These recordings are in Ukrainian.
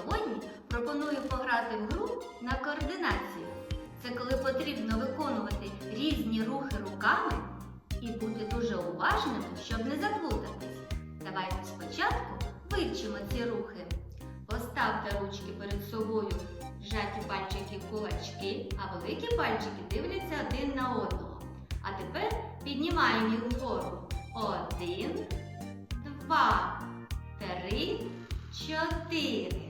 сьогодні пропоную пограти в гру на координацію. Це коли потрібно виконувати різні рухи руками і бути дуже уважним, щоб не заплутатись. Давайте спочатку вивчимо ці рухи. Поставте ручки перед собою, вжаті пальчики в кулачки, а великі пальчики дивляться один на одного. А тепер піднімаємо їх вгору. Один, два, три, чотири.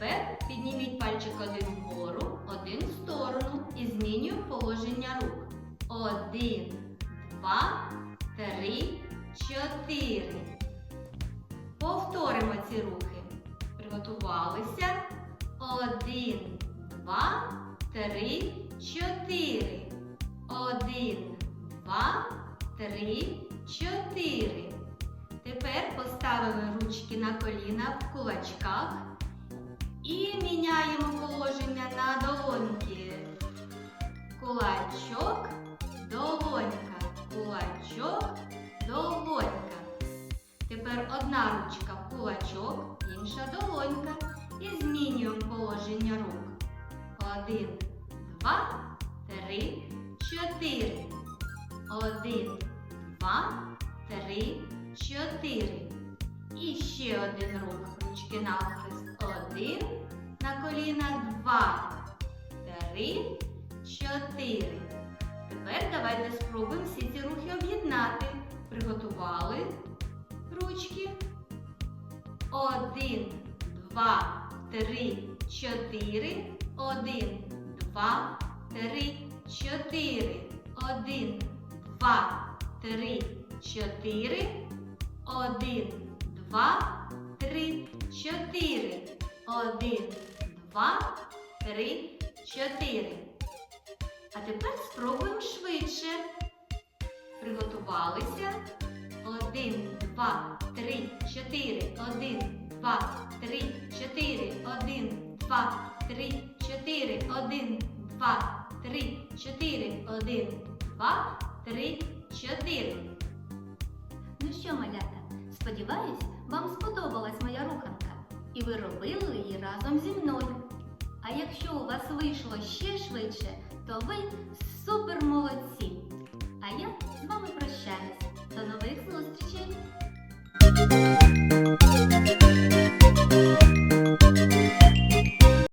Тепер підніміть пальчик один вгору, один в сторону і змінюємо положення рук. Один, два, три, чотири. Повторимо ці рухи. Приготувалися. Один, два, три, чотири. Один, два, три, чотири. Тепер поставили ручки на коліна в кулачках і міняємо положення на долоньки. Кулачок, долонька, кулачок, долонька. Тепер одна ручка кулачок, інша долонька. І змінюємо положення рук. Один, два, три, чотири. Один, два, три, чотири. І ще один рух. Ручки навхрест. Один. На коліна два. Три, чотири. Тепер давайте спробуємо всі ці рухи об'єднати. Приготували ручки. Один, два, три, чотири. Один, два, три, чотири. Один, два, три, чотири. Один, два, чотири. Один, два, три, чотири. А тепер спробуємо швидше. Приготувалися. Один, два, три, чотири. Один, два, три, чотири. Один, два, три, чотири. Один, два, три, чотири. Один, два, три, чотири. Ну що, малята, сподіваюсь, вам сподобалась моя руханка, і ви робили її разом зі мною. А якщо у вас вийшло ще швидше, то ви